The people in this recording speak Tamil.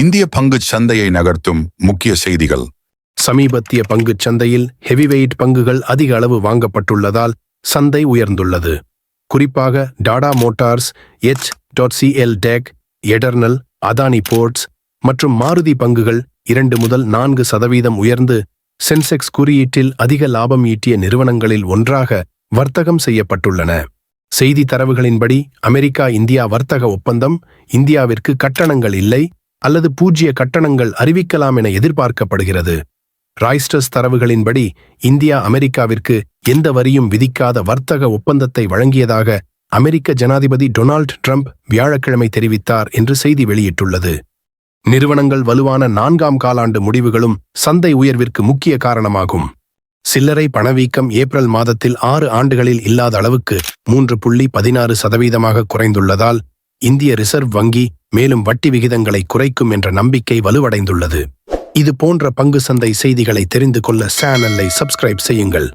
இந்திய பங்குச் சந்தையை நகர்த்தும் முக்கிய செய்திகள். சமீபத்திய பங்குச் சந்தையில் ஹெவிவெயிட் பங்குகள் அதிக அளவு வாங்கப்பட்டுள்ளதால் சந்தை உயர்ந்துள்ளது. குறிப்பாக Tata Motors H dot CL tech Eternal Adani ports மற்றும் மாருதி பங்குகள் இரண்டு முதல் நான்கு சதவீதம் உயர்ந்து சென்செக்ஸ் குறியீட்டில் அதிக லாபம் ஈட்டிய நிறுவனங்களில் ஒன்றாக வர்த்தகம் செய்யப்பட்டுள்ளன. செய்தி தரவுகளின்படி அமெரிக்கா இந்தியா வர்த்தக ஒப்பந்தம் இந்தியாவிற்கு கட்டணங்கள் இல்லை அல்லது பூஜ்ய கட்டணங்கள் அறிவிக்கலாம் என எதிர்பார்க்கப்படுகிறது. ராய்ஸ்டர்ஸ் தரவுகளின்படி இந்தியா அமெரிக்காவிற்கு எந்த வரியும் விதிக்காத வர்த்தக ஒப்பந்தத்தை வழங்கியதாக அமெரிக்க ஜனாதிபதி டொனால்ட் ட்ரம்ப் வியாழக்கிழமை தெரிவித்தார் என்று செய்தி வெளியிட்டுள்ளது. நிறுவனங்கள் வலுவான நான்காம் காலாண்டு முடிவுகளும் சந்தை உயர்விற்கு முக்கிய காரணமாகும். சில்லறை பணவீக்கம் ஏப்ரல் மாதத்தில் ஆறு ஆண்டுகளில் இல்லாத அளவுக்கு மூன்று புள்ளி பதினாறு சதவீதமாக குறைந்துள்ளதால் இந்திய ரிசர்வ் வங்கி மேலும் வட்டி விகிதங்களை குறைக்கும் என்ற நம்பிக்கை வலுவடைந்துள்ளது. இது போன்ற பங்கு சந்தை செய்திகளை தெரிந்து கொள்ள சேனலை சப்ஸ்கிரைப் செய்யுங்கள்.